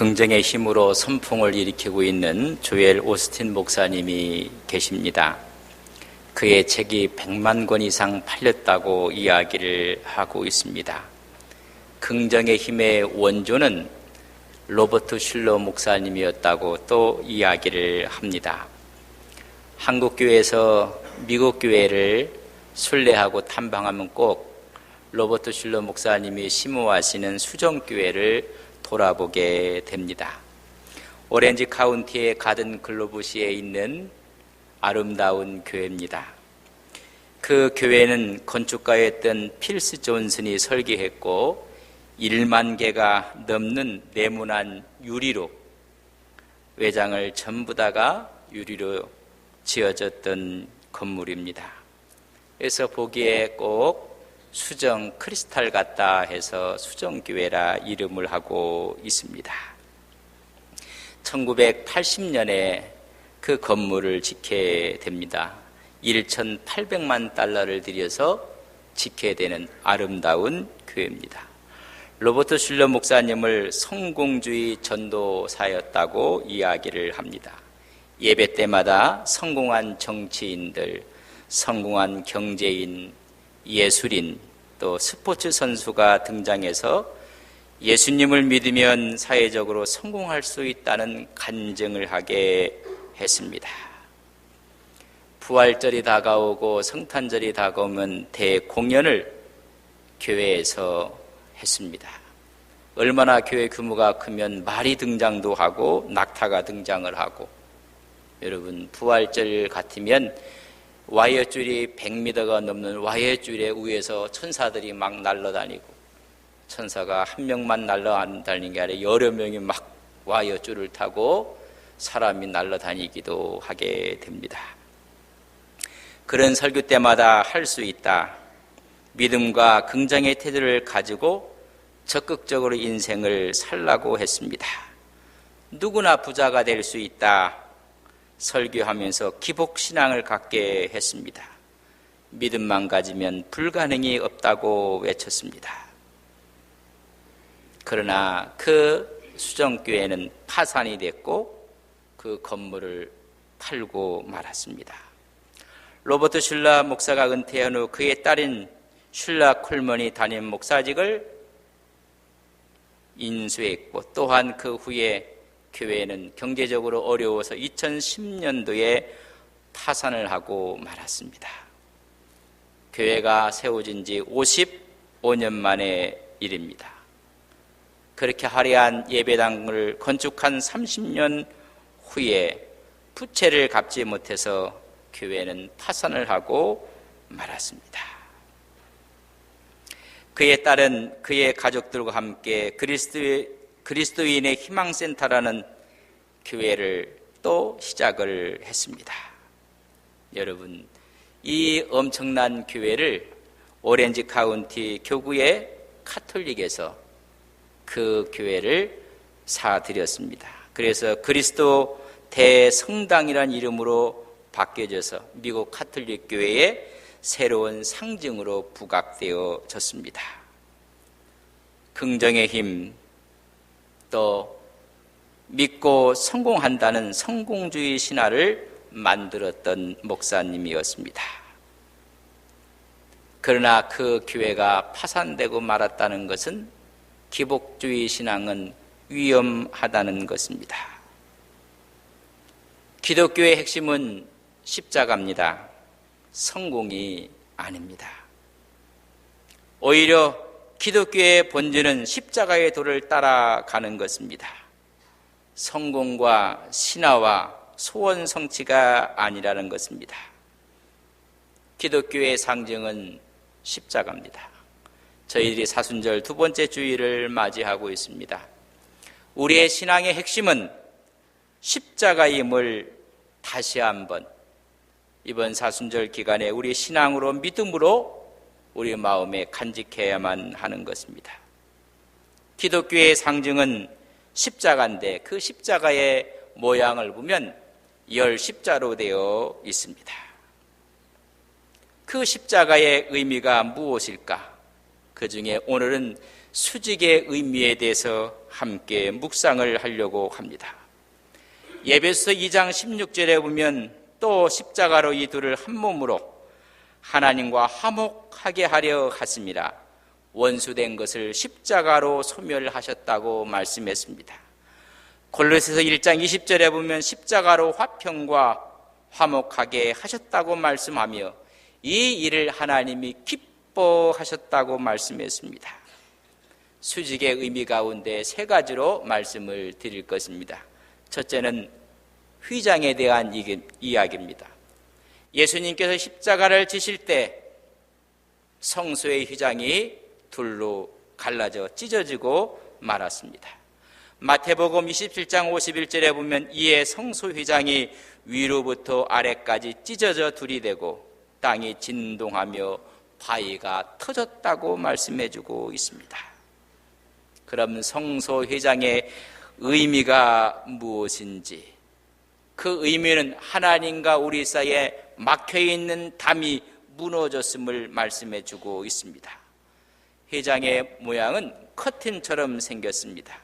긍정의 힘으로 선풍을 일으키고 있는 조엘 오스틴 목사님이 계십니다. 그의 책이 100만 권 이상 팔렸다고 이야기를 하고 있습니다. 긍정의 힘의 원조는 로버트 슐러 목사님이었다고 또 이야기를 합니다. 한국 교회에서 미국 교회를 순례하고 탐방하면 꼭 로버트 슐러 목사님이 심호하시는 수정교회를 돌아보게 됩니다. 오렌지 카운티의 가든 글로브시에 있는 아름다운 교회입니다. 그 교회는 건축가였던 필스 존슨이 설계했고 1만 개가 넘는 네모난 유리로 외장을 전부 다가 유리로 지어졌던 건물입니다. 그래서 보기에 꼭 수정 크리스탈 같다 해서 수정교회라 이름을 하고 있습니다. 1980년에 그 건물을 짓게 됩니다. 1,800만 달러를 들여서 짓게 되는 아름다운 교회입니다. 로버트 슐러 목사님을 성공주의 전도사였다고 이야기를 합니다. 예배 때마다 성공한 정치인들, 성공한 경제인, 예술인, 또 스포츠 선수가 등장해서 예수님을 믿으면 사회적으로 성공할 수 있다는 간증을 하게 했습니다. 부활절이 다가오고 성탄절이 다가오면 대공연을 교회에서 했습니다. 얼마나 교회 규모가 크면 말이 등장도 하고 낙타가 등장을 하고 여러분 부활절 같으면 와이어 줄이 100m가 넘는 와이어 줄에 위에서 천사들이 막 날아다니고 천사가 한 명만 날아다니는 게 아니라 여러 명이 막 와이어 줄을 타고 사람이 날아다니기도 하게 됩니다. 그런 설교 때마다 할 수 있다. 믿음과 긍정의 태도를 가지고 적극적으로 인생을 살라고 했습니다. 누구나 부자가 될 수 있다. 설교하면서 기복신앙을 갖게 했습니다. 믿음만 가지면 불가능이 없다고 외쳤습니다. 그러나 그 수정교회는 파산이 됐고 그 건물을 팔고 말았습니다. 로버트 슐라 목사가 은퇴한 후 그의 딸인 슐라 콜먼이 담임 목사직을 인수했고 또한 그 후에 교회는 경제적으로 어려워서 2010년도에 파산을 하고 말았습니다. 교회가 세워진 지 55년 만의 일입니다. 그렇게 화려한 예배당을 건축한 30년 후에 부채를 갚지 못해서 교회는 파산을 하고 말았습니다. 그의 딸은 그의 가족들과 함께 그리스도의, 그리스도인의 희망센터라는 교회를 또 시작을 했습니다. 여러분, 이 엄청난 교회를 오렌지 카운티 교구의 카톨릭에서 그 교회를 사드렸습니다. 그래서 그리스도 대성당이란 이름으로 바뀌어져서 미국 카톨릭 교회의 새로운 상징으로 부각되어졌습니다. 긍정의 힘, 또 믿고 성공한다는 성공주의 신화를 만들었던 목사님이었습니다. 그러나 그 교회가 파산되고 말았다는 것은 기복주의 신앙은 위험하다는 것입니다. 기독교의 핵심은 십자가입니다. 성공이 아닙니다. 오히려 기독교의 본질은 십자가의 도를 따라가는 것입니다. 성공과 신화와 소원 성취가 아니라는 것입니다. 기독교의 상징은 십자가입니다. 저희들이 사순절 두 번째 주일을 맞이하고 있습니다. 우리의 신앙의 핵심은 십자가임을 다시 한번 이번 사순절 기간에 우리 신앙으로 믿음으로 우리 마음에 간직해야만 하는 것입니다. 기독교의 상징은 십자가인데 그 십자가의 모양을 보면 열 십자로 되어 있습니다. 그 십자가의 의미가 무엇일까? 그 중에 오늘은 수직의 의미에 대해서 함께 묵상을 하려고 합니다. 예배서 2장 16절에 보면 또 십자가로 이 둘을 한 몸으로 하나님과 화목하게 하려 하습니다. 원수된 것을 십자가로 소멸하셨다고 말씀했습니다. 골로새서 1장 20절에 보면 십자가로 화평과 화목하게 하셨다고 말씀하며 이 일을 하나님이 기뻐하셨다고 말씀했습니다. 수직의 의미 가운데 세 가지로 말씀을 드릴 것입니다. 첫째는 휘장에 대한 이야기입니다. 예수님께서 십자가를 지실 때 성소의 휘장이 둘로 갈라져 찢어지고 말았습니다. 마태복음 27장 51절에 보면 이에 성소 휘장이 위로부터 아래까지 찢어져 둘이 되고 땅이 진동하며 바위가 터졌다고 말씀해 주고 있습니다. 그럼 성소 휘장의 의미가 무엇인지 그 의미는 하나님과 우리 사이에 막혀 있는 담이 무너졌음을 말씀해 주고 있습니다. 회장의 모양은 커튼처럼 생겼습니다.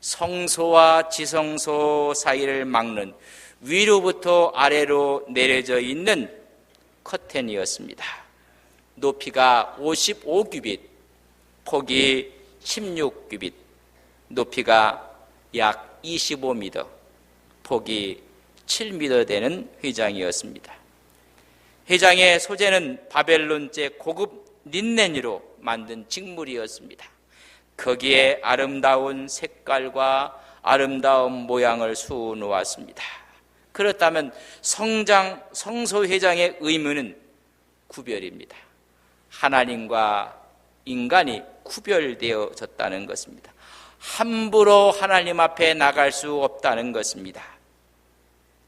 성소와 지성소 사이를 막는 위로부터 아래로 내려져 있는 커튼이었습니다. 높이가 55규빗, 폭이 16규빗, 높이가 약 25m, 폭이 7m 되는 회장이었습니다. 회장의 소재는 바벨론제 고급 린넨으로 만든 직물이었습니다. 거기에 아름다운 색깔과 아름다운 모양을 수놓았습니다. 그렇다면 성장 성소 회장의 의무는 구별입니다. 하나님과 인간이 구별되어졌다는 것입니다. 함부로 하나님 앞에 나갈 수 없다는 것입니다.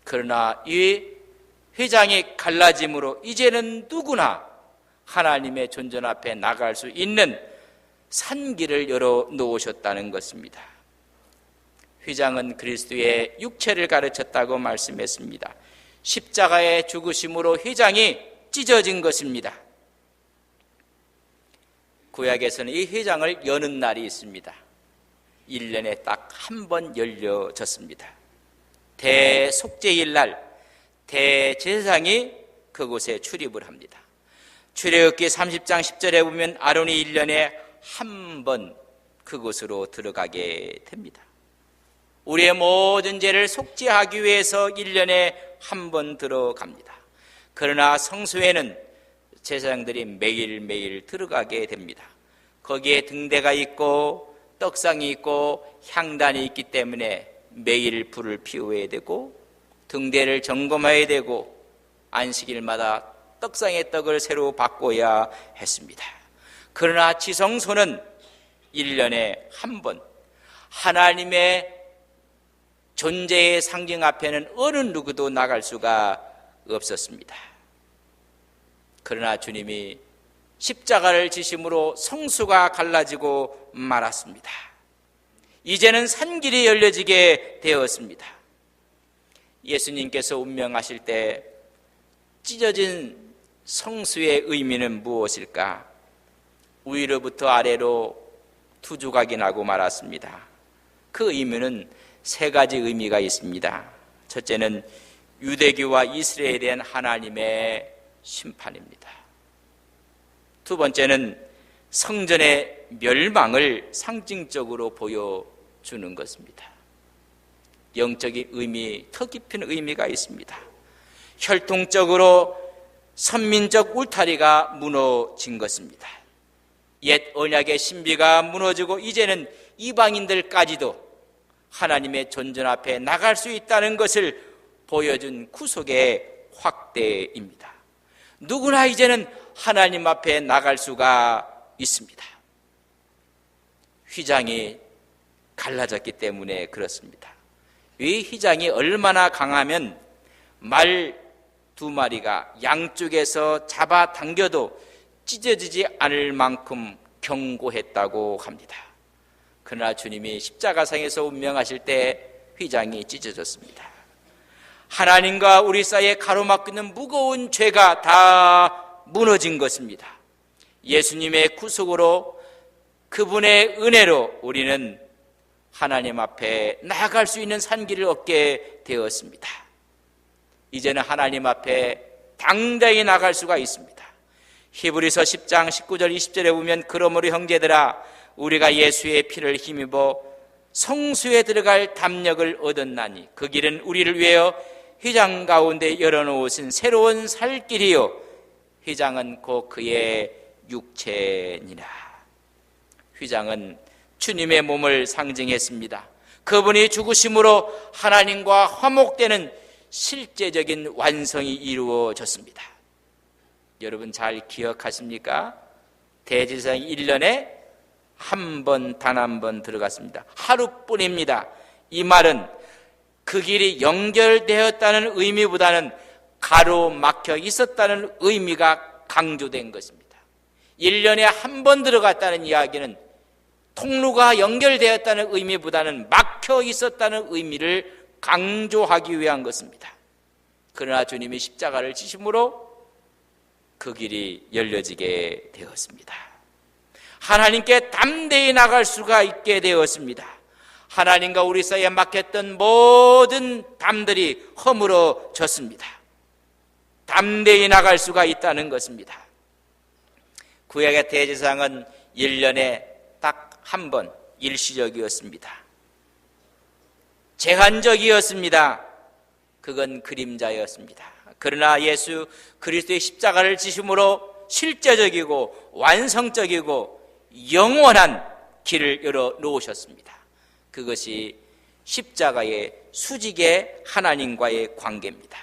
그러나 이 회장이 갈라짐으로 이제는 누구나 하나님의 존전 앞에 나갈 수 있는 산길을 열어 놓으셨다는 것입니다. 휘장은 그리스도의 육체를 가르쳤다고 말씀했습니다. 십자가의 죽으심으로 휘장이 찢어진 것입니다. 구약에서는 이 휘장을 여는 날이 있습니다. 1년에 딱 한 번 열려졌습니다. 대속죄일 날 대제사장이 그곳에 출입을 합니다. 출애굽기 30장 10절에 보면 아론이 1년에 한 번 그곳으로 들어가게 됩니다. 우리의 모든 죄를 속죄하기 위해서 1년에 한 번 들어갑니다. 그러나 성소에는 제사장들이 매일매일 들어가게 됩니다. 거기에 등대가 있고 떡상이 있고 향단이 있기 때문에 매일 불을 피워야 되고 등대를 점검해야 되고 안식일마다 떡상의 떡을 새로 바꿔야 했습니다. 그러나 지성소는 1년에 한 번 하나님의 존재의 상징 앞에는 어느 누구도 나갈 수가 없었습니다. 그러나 주님이 십자가를 지심으로 성수가 갈라지고 말았습니다. 이제는 산길이 열려지게 되었습니다. 예수님께서 운명하실 때 찢어진 성수의 의미는 무엇일까? 위로부터 아래로 두 조각이 나고 말았습니다. 그 의미는 세 가지 의미가 있습니다. 첫째는 유대교와 이스라엘에 대한 하나님의 심판입니다. 두 번째는 성전의 멸망을 상징적으로 보여주는 것입니다. 영적인 의미, 더 깊은 의미가 있습니다. 혈통적으로 선민적 울타리가 무너진 것입니다. 옛 언약의 신비가 무너지고 이제는 이방인들까지도 하나님의 존전 앞에 나갈 수 있다는 것을 보여준 구속의 확대입니다. 누구나 이제는 하나님 앞에 나갈 수가 있습니다. 휘장이 갈라졌기 때문에 그렇습니다. 이 휘장이 얼마나 강하면 말 두 마리가 양쪽에서 잡아 당겨도 찢어지지 않을 만큼 경고했다고 합니다. 그러나 주님이 십자가상에서 운명하실 때 휘장이 찢어졌습니다. 하나님과 우리 사이에 가로막고 있는 무거운 죄가 다 무너진 것입니다. 예수님의 구속으로 그분의 은혜로 우리는 하나님 앞에 나아갈 수 있는 산길을 얻게 되었습니다. 이제는 하나님 앞에 당당히 나갈 수가 있습니다. 히브리서 10장 19절 20절에 보면 그러므로 형제들아 우리가 예수의 피를 힘입어 성수에 들어갈 담력을 얻었나니 그 길은 우리를 위하여 휘장 가운데 열어놓으신 새로운 살 길이요 휘장은 곧 그의 육체니라 휘장은 주님의 몸을 상징했습니다. 그분이 죽으심으로 하나님과 화목되는 실제적인 완성이 이루어졌습니다. 여러분 잘 기억하십니까? 대지상 1년에 한 번, 단 한 번 들어갔습니다. 하루뿐입니다. 이 말은 그 길이 연결되었다는 의미보다는 가로막혀 있었다는 의미가 강조된 것입니다. 1년에 한 번 들어갔다는 이야기는 통로가 연결되었다는 의미보다는 막혀 있었다는 의미를 강조하기 위한 것입니다. 그러나 주님이 십자가를 지심으로 그 길이 열려지게 되었습니다. 하나님께 담대히 나갈 수가 있게 되었습니다. 하나님과 우리 사이에 막혔던 모든 담들이 허물어졌습니다. 담대히 나갈 수가 있다는 것입니다. 구약의 대제상은 1년에 딱 한 번 일시적이었습니다. 제한적이었습니다. 그건 그림자였습니다. 그러나 예수 그리스도의 십자가를 지심으로 실제적이고 완성적이고 영원한 길을 열어 놓으셨습니다. 그것이 십자가의 수직의 하나님과의 관계입니다.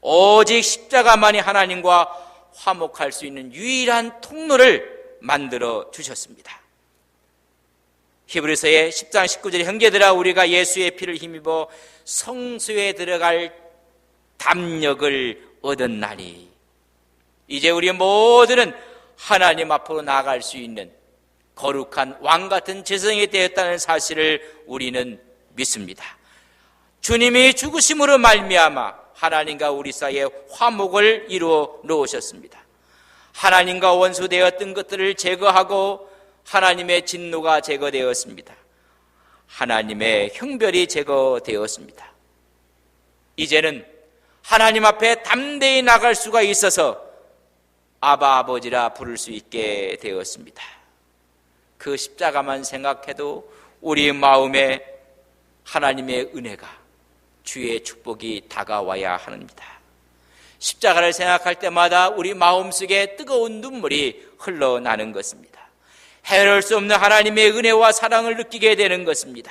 오직 십자가만이 하나님과 화목할 수 있는 유일한 통로를 만들어 주셨습니다. 히브리서의 10장 19절에 형제들아 우리가 예수의 피를 힘입어 성수에 들어갈 담력을 얻었나니 이제 우리 모두는 하나님 앞으로 나아갈 수 있는 거룩한 왕 같은 재성이 되었다는 사실을 우리는 믿습니다. 주님이 죽으심으로 말미암아 하나님과 우리 사이에 화목을 이루어 놓으셨습니다. 하나님과 원수되었던 것들을 제거하고 하나님의 진노가 제거되었습니다. 하나님의 형별이 제거되었습니다. 이제는 하나님 앞에 담대히 나갈 수가 있어서 아바 아버지라 부를 수 있게 되었습니다. 그 십자가만 생각해도 우리 마음에 하나님의 은혜가 주의 축복이 다가와야 합니다. 십자가를 생각할 때마다 우리 마음속에 뜨거운 눈물이 흘러나는 것입니다. 해낼 수 없는 하나님의 은혜와 사랑을 느끼게 되는 것입니다.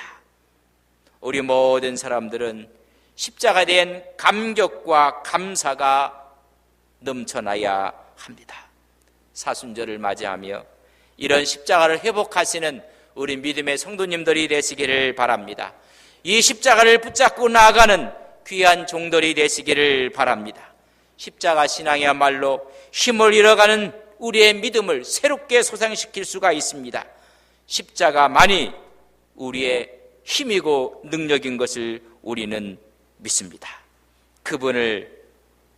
우리 모든 사람들은 십자가에 대한 감격과 감사가 넘쳐나야 합니다. 사순절을 맞이하며 이런 십자가를 회복하시는 우리 믿음의 성도님들이 되시기를 바랍니다. 이 십자가를 붙잡고 나아가는 귀한 종들이 되시기를 바랍니다. 십자가 신앙이야말로 힘을 잃어가는 우리의 믿음을 새롭게 소생시킬 수가 있습니다. 십자가만이 우리의 힘이고 능력인 것을 우리는 믿습니다. 그분을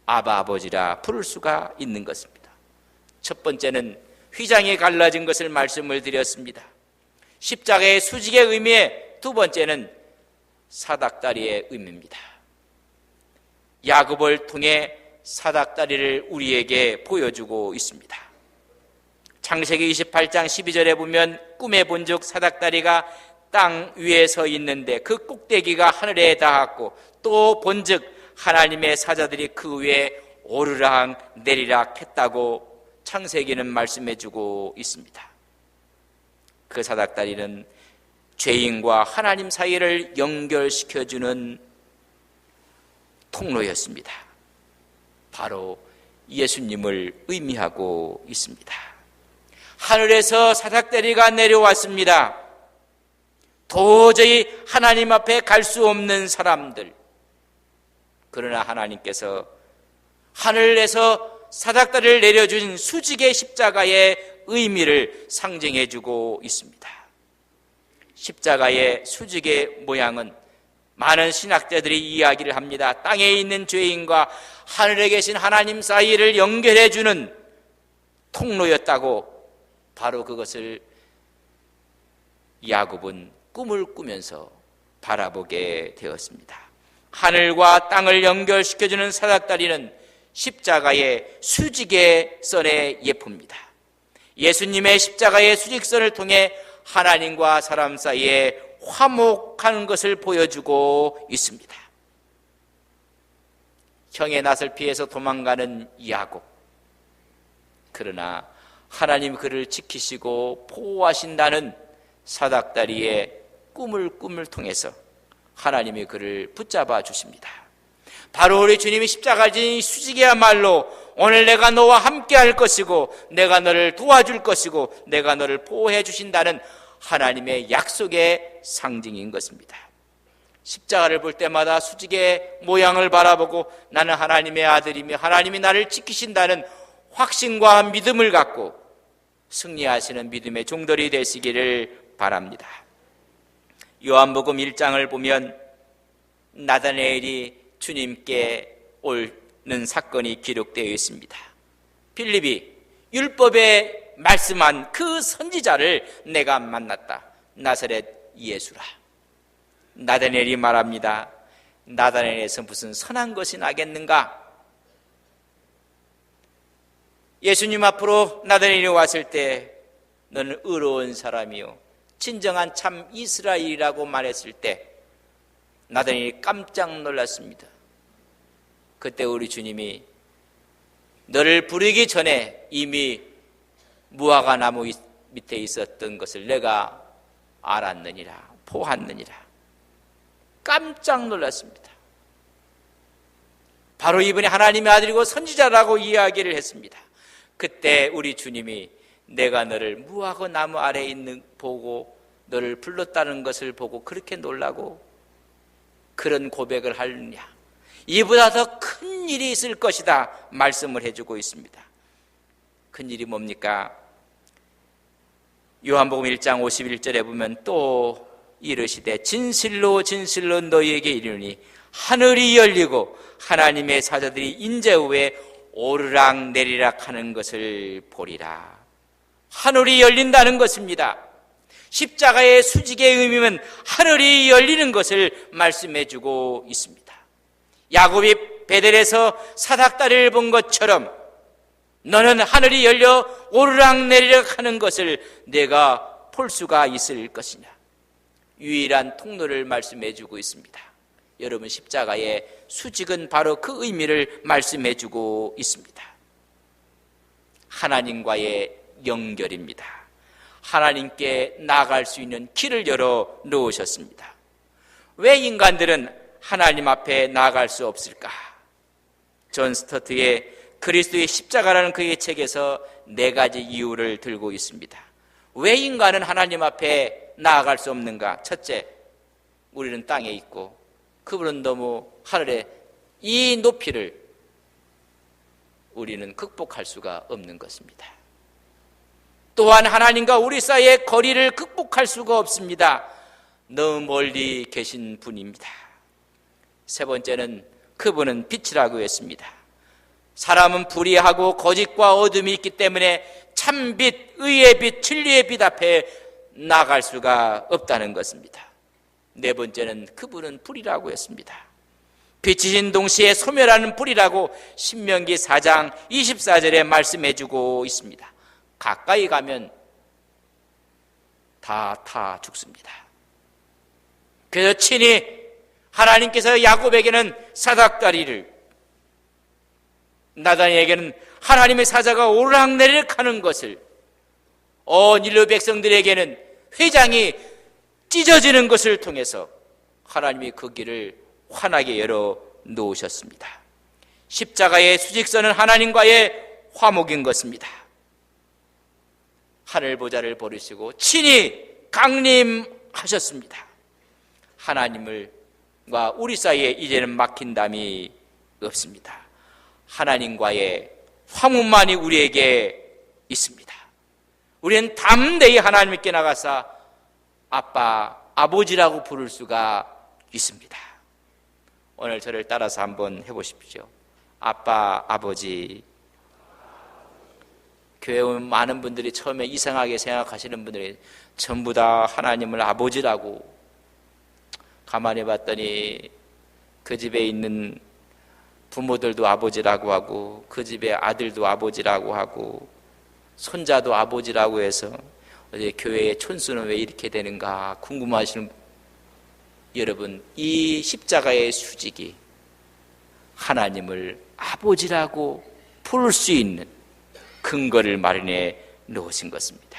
아바 아버지라 부를 수가 있는 것입니다. 첫 번째는 휘장이 갈라진 것을 말씀을 드렸습니다. 십자가의 수직의 의미에 두 번째는 사닥다리의 의미입니다. 야곱을 통해 사닥다리를 우리에게 보여주고 있습니다. 창세기 28장 12절에 보면 꿈에 본즉 사닥다리가 땅 위에 서 있는데 그 꼭대기가 하늘에 닿았고 또 본즉 하나님의 사자들이 그 위에 오르락 내리락 했다고 창세기는 말씀해 주고 있습니다. 그 사닥다리는 죄인과 하나님 사이를 연결시켜 주는 통로였습니다. 바로 예수님을 의미하고 있습니다. 하늘에서 사닥다리가 내려왔습니다. 도저히 하나님 앞에 갈 수 없는 사람들. 그러나 하나님께서 하늘에서 사닥다리를 내려준 수직의 십자가의 의미를 상징해 주고 있습니다. 십자가의 수직의 모양은 많은 신학자들이 이야기를 합니다. 땅에 있는 죄인과 하늘에 계신 하나님 사이를 연결해 주는 통로였다고 바로 그것을 야곱은 꿈을 꾸면서 바라보게 되었습니다. 하늘과 땅을 연결시켜주는 사닥다리는 십자가의 수직의 예쁩니다. 예수님의 십자가의 수직선을 통해 하나님과 사람 사이에 화목하는 것을 보여주고 있습니다. 형의 낯을 피해서 도망가는 야곱. 그러나 하나님 그를 지키시고 보호하신다는 사닥다리의 꿈을 꿈을 통해서 하나님이 그를 붙잡아 주십니다. 바로 우리 주님이 십자가를 지닌 수직이야말로 오늘 내가 너와 함께 할 것이고 내가 너를 도와줄 것이고 내가 너를 보호해 주신다는 하나님의 약속의 상징인 것입니다. 십자가를 볼 때마다 수직의 모양을 바라보고 나는 하나님의 아들이며 하나님이 나를 지키신다는 확신과 믿음을 갖고 승리하시는 믿음의 종들이 되시기를 바랍니다. 요한복음 1장을 보면 나다네엘이 주님께 오는 사건이 기록되어 있습니다. 필립이 율법에 말씀한 그 선지자를 내가 만났다. 나사렛 예수라. 나다네엘이 말합니다. 나다네엘에서 무슨 선한 것이 나겠는가? 예수님 앞으로 나다네엘이 왔을 때 너는 의로운 사람이요. 진정한 참 이스라엘이라고 말했을 때 나다니엘이 깜짝 놀랐습니다. 그때 우리 주님이 너를 부르기 전에 이미 무화과 나무 밑에 있었던 것을 내가 알았느니라 보았느니라 깜짝 놀랐습니다. 바로 이분이 하나님의 아들이고 선지자라고 이야기를 했습니다. 그때 우리 주님이 내가 너를 무화과 나무 아래 있는 보고 너를 불렀다는 것을 보고 그렇게 놀라고 그런 고백을 하느냐. 이보다 더 큰 일이 있을 것이다. 말씀을 해주고 있습니다. 큰 일이 뭡니까? 요한복음 1장 51절에 보면 또 이르시되 진실로 진실로 너희에게 이르니 하늘이 열리고 하나님의 사자들이 인제 후에 오르락 내리락 하는 것을 보리라. 하늘이 열린다는 것입니다. 십자가의 수직의 의미는 하늘이 열리는 것을 말씀해 주고 있습니다. 야곱이 베델에서 사닥다리를 본 것처럼 너는 하늘이 열려 오르락 내리락 하는 것을 내가 볼 수가 있을 것이냐. 유일한 통로를 말씀해 주고 있습니다. 여러분 십자가의 수직은 바로 그 의미를 말씀해 주고 있습니다. 하나님과의 연결입니다. 하나님께 나아갈 수 있는 길을 열어 놓으셨습니다. 왜 인간들은 하나님 앞에 나아갈 수 없을까? 존 스터트의 그리스도의 십자가라는 그의 책에서 네 가지 이유를 들고 있습니다. 왜 인간은 하나님 앞에 나아갈 수 없는가? 첫째, 우리는 땅에 있고 그분은 너무 하늘에 이 높이를 우리는 극복할 수가 없는 것입니다. 또한 하나님과 우리 사이의 거리를 극복할 수가 없습니다. 너무 멀리 계신 분입니다. 세 번째는 그분은 빛이라고 했습니다. 사람은 불의하고 거짓과 어둠이 있기 때문에 참빛, 의의 빛, 진리의 빛 앞에 나갈 수가 없다는 것입니다. 네 번째는 그분은 불이라고 했습니다. 빛이신 동시에 소멸하는 불이라고 신명기 4장 24절에 말씀해 주고 있습니다. 가까이 가면 다 타 죽습니다. 그래서 친히 하나님께서 야곱에게는 사닥다리를 나단에게는 하나님의 사자가 오르락내리락 하는 것을 어닐로 백성들에게는 회장이 찢어지는 것을 통해서 하나님이 그 길을 환하게 열어 놓으셨습니다. 십자가의 수직선은 하나님과의 화목인 것입니다. 하늘 보좌를 버리시고 친히 강림하셨습니다. 하나님을과 우리 사이에 이제는 막힌 담이 없습니다. 하나님과의 화목만이 우리에게 있습니다. 우리는 담대히 하나님께 나가서 아빠, 아버지라고 부를 수가 있습니다. 오늘 저를 따라서 한번 해보십시오. 아빠, 아버지. 교회 오면 많은 분들이 처음에 이상하게 생각하시는 분들이 전부 다 하나님을 아버지라고 가만히 봤더니 그 집에 있는 부모들도 아버지라고 하고 그 집에 아들도 아버지라고 하고 손자도 아버지라고 해서 교회의 촌수는 왜 이렇게 되는가 궁금하시는 여러분 이 십자가의 수직이 하나님을 아버지라고 부를 수 있는 근거를 마련해 놓으신 것입니다.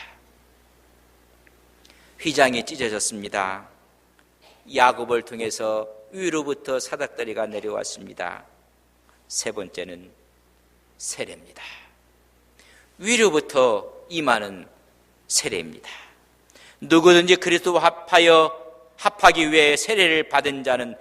휘장이 찢어졌습니다. 야곱을 통해서 위로부터 사닥다리가 내려왔습니다. 세 번째는 세례입니다. 위로부터 임하는 세례입니다. 누구든지 그리스도와 합하여 합하기 위해 세례를 받은 자는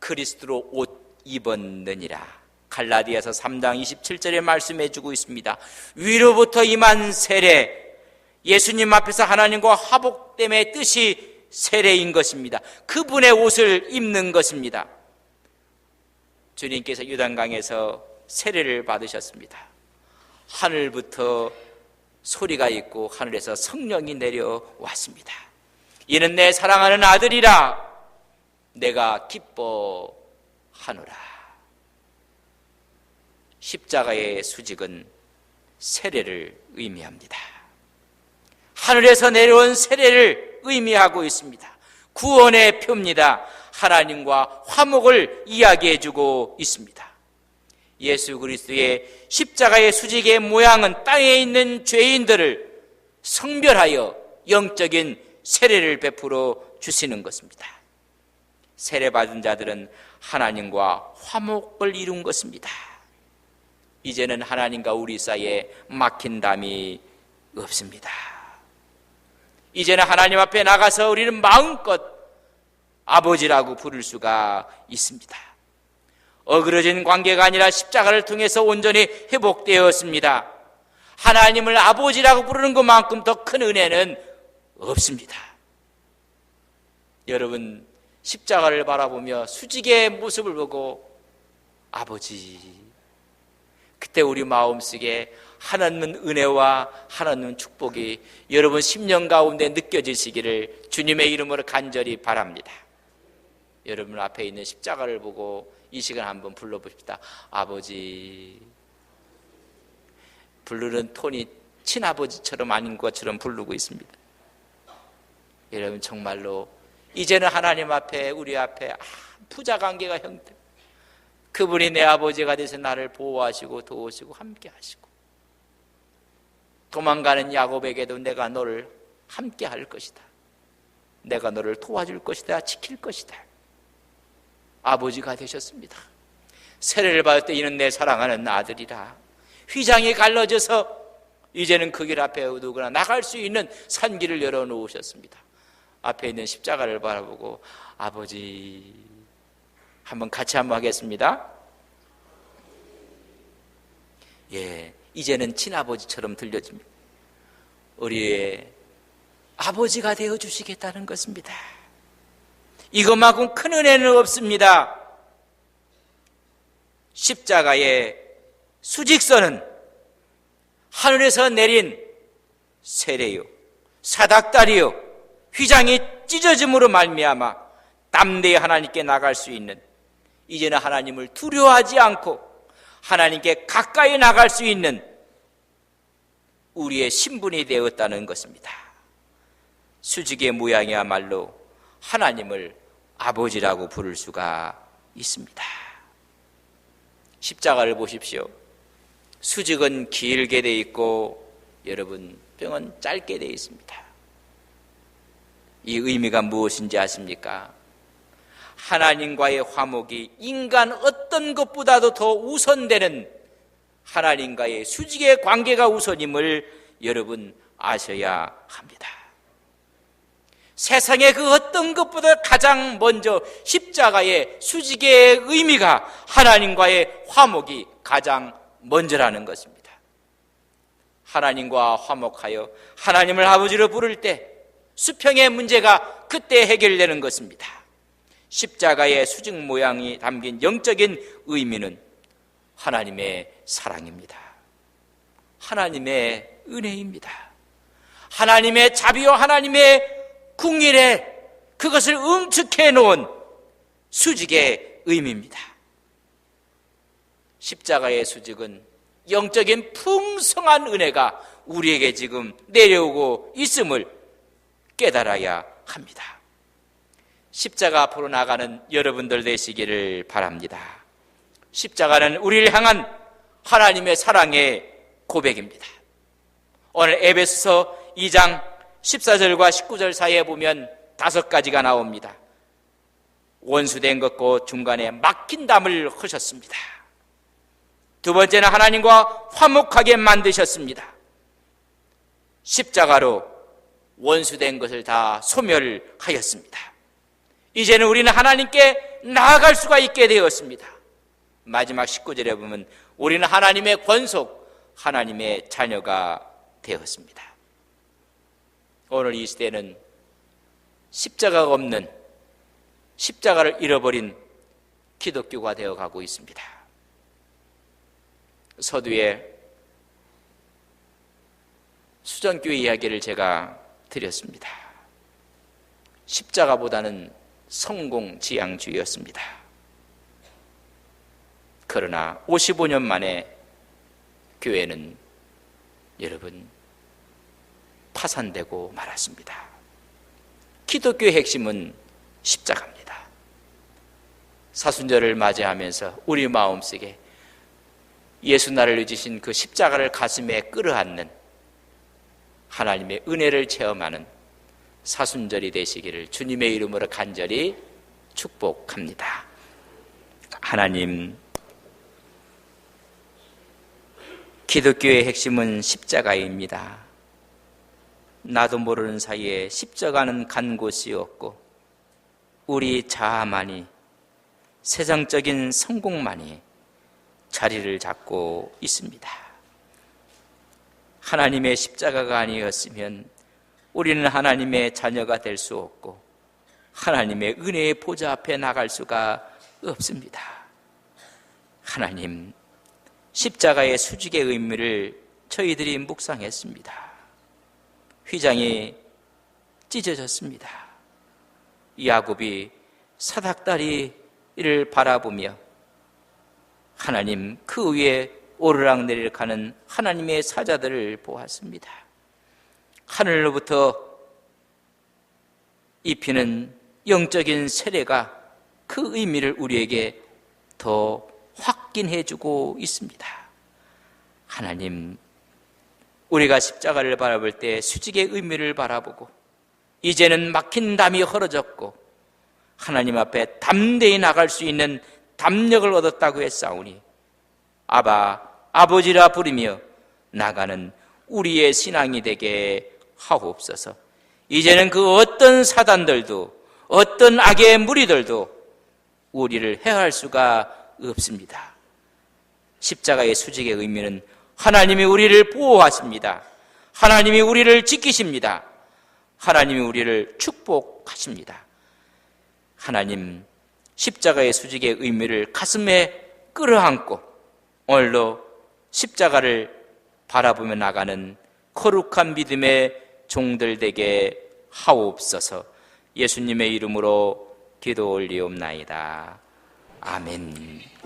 그리스도로 옷 입었느니라. 갈라디아서 3장 27절에 말씀해 주고 있습니다. 위로부터 임한 세례, 예수님 앞에서 하나님과 화복됨의 뜻이 세례인 것입니다. 그분의 옷을 입는 것입니다. 주님께서 유단강에서 세례를 받으셨습니다. 하늘부터 소리가 있고 하늘에서 성령이 내려왔습니다. 이는 내 사랑하는 아들이라 내가 기뻐하노라. 십자가의 수직은 세례를 의미합니다. 하늘에서 내려온 세례를 의미하고 있습니다. 구원의 표입니다. 하나님과 화목을 이야기해 주고 있습니다. 예수 그리스도의 십자가의 수직의 모양은 땅에 있는 죄인들을 성별하여 영적인 세례를 베풀어 주시는 것입니다. 세례 받은 자들은 하나님과 화목을 이룬 것입니다. 이제는 하나님과 우리 사이에 막힌 담이 없습니다. 이제는 하나님 앞에 나가서 우리는 마음껏 아버지라고 부를 수가 있습니다. 어그러진 관계가 아니라 십자가를 통해서 온전히 회복되었습니다. 하나님을 아버지라고 부르는 것만큼 더 큰 은혜는 없습니다. 여러분, 십자가를 바라보며 수직의 모습을 보고 아버지. 그때 우리 마음속에 하나님은 은혜와 하나님은 축복이 여러분 10년 가운데 느껴지시기를 주님의 이름으로 간절히 바랍니다. 여러분 앞에 있는 십자가를 보고 이 시간 한번 불러봅시다. 아버지. 부르는 톤이 친아버지처럼 아닌 것처럼 부르고 있습니다. 여러분 정말로 이제는 하나님 앞에 우리 앞에 아, 부자 관계가 형태 그분이 내 아버지가 돼서 나를 보호하시고 도우시고 함께 하시고 도망가는 야곱에게도 내가 너를 함께 할 것이다. 내가 너를 도와줄 것이다. 지킬 것이다. 아버지가 되셨습니다. 세례를 받을 때 이는 내 사랑하는 아들이라. 휘장이 갈라져서 이제는 그 길 앞에 누구나 나갈 수 있는 산길을 열어놓으셨습니다. 앞에 있는 십자가를 바라보고 아버지 한번 같이 한번 하겠습니다. 예, 이제는 친아버지처럼 들려집니다. 우리의 아버지가 되어 주시겠다는 것입니다. 이것만큼 큰 은혜는 없습니다. 십자가의 수직선은 하늘에서 내린 세례요, 사닥다리요, 휘장이 찢어짐으로 말미암아 담대히 하나님께 나갈 수 있는 이제는 하나님을 두려워하지 않고 하나님께 가까이 나갈 수 있는 우리의 신분이 되었다는 것입니다. 수직의 모양이야말로 하나님을 아버지라고 부를 수가 있습니다. 십자가를 보십시오. 수직은 길게 돼 있고 여러분 뼈는 짧게 돼 있습니다. 이 의미가 무엇인지 아십니까? 하나님과의 화목이 인간 어떤 것보다도 더 우선되는 하나님과의 수직의 관계가 우선임을 여러분 아셔야 합니다. 세상의 그 어떤 것보다 가장 먼저 십자가의 수직의 의미가 하나님과의 화목이 가장 먼저라는 것입니다. 하나님과 화목하여 하나님을 아버지로 부를 때 수평의 문제가 그때 해결되는 것입니다. 십자가의 수직 모양이 담긴 영적인 의미는 하나님의 사랑입니다. 하나님의 은혜입니다. 하나님의 자비와 하나님의 궁일에 그것을 응축해 놓은 수직의 의미입니다. 십자가의 수직은 영적인 풍성한 은혜가 우리에게 지금 내려오고 있음을 깨달아야 합니다. 십자가 앞으로 나가는 여러분들 되시기를 바랍니다. 십자가는 우리를 향한 하나님의 사랑의 고백입니다. 오늘 에베소서 2장 14절과 19절 사이에 보면 다섯 가지가 나옵니다. 원수된 것고 중간에 막힌 담을 하셨습니다. 두 번째는 하나님과 화목하게 만드셨습니다. 십자가로 원수된 것을 다 소멸하였습니다. 이제는 우리는 하나님께 나아갈 수가 있게 되었습니다. 마지막 19절에 보면 우리는 하나님의 권속, 하나님의 자녀가 되었습니다. 오늘 이 시대는 십자가가 없는 십자가를 잃어버린 기독교가 되어 가고 있습니다. 서두에 수전교회 이야기를 제가 드렸습니다. 십자가보다는 성공 지향주의였습니다. 그러나 55년 만에 교회는 여러분 파산되고 말았습니다. 기독교의 핵심은 십자가입니다. 사순절을 맞이하면서 우리 마음속에 예수 나를 늦으신 그 십자가를 가슴에 끌어안는 하나님의 은혜를 체험하는 사순절이 되시기를 주님의 이름으로 간절히 축복합니다. 하나님, 기독교의 핵심은 십자가입니다. 나도 모르는 사이에 십자가는 간 곳이 없고, 우리 자아만이, 세상적인 성공만이 자리를 잡고 있습니다. 하나님의 십자가가 아니었으면 우리는 하나님의 자녀가 될 수 없고 하나님의 은혜의 보좌 앞에 나갈 수가 없습니다. 하나님, 십자가의 수직의 의미를 저희들이 묵상했습니다. 휘장이 찢어졌습니다. 야곱이 사닥다리를 바라보며 하나님 그 위에 오르락내리락 하는 하나님의 사자들을 보았습니다. 하늘로부터 입히는 영적인 세례가 그 의미를 우리에게 더 확인해 주고 있습니다. 하나님, 우리가 십자가를 바라볼 때 수직의 의미를 바라보고, 이제는 막힌 담이 헐어졌고, 하나님 앞에 담대히 나갈 수 있는 담력을 얻었다고 했사오니, 아바, 아버지라 부르며 나가는 우리의 신앙이 되게 하옵소서. 이제는 그 어떤 사단들도 어떤 악의 무리들도 우리를 해할 수가 없습니다. 십자가의 수직의 의미는 하나님이 우리를 보호하십니다. 하나님이 우리를 지키십니다. 하나님이 우리를 축복하십니다. 하나님 십자가의 수직의 의미를 가슴에 끌어안고 오늘도 십자가를 바라보며 나가는 거룩한 믿음의 종들 되게 하옵소서 예수님의 이름으로 기도 올리옵나이다. 아멘.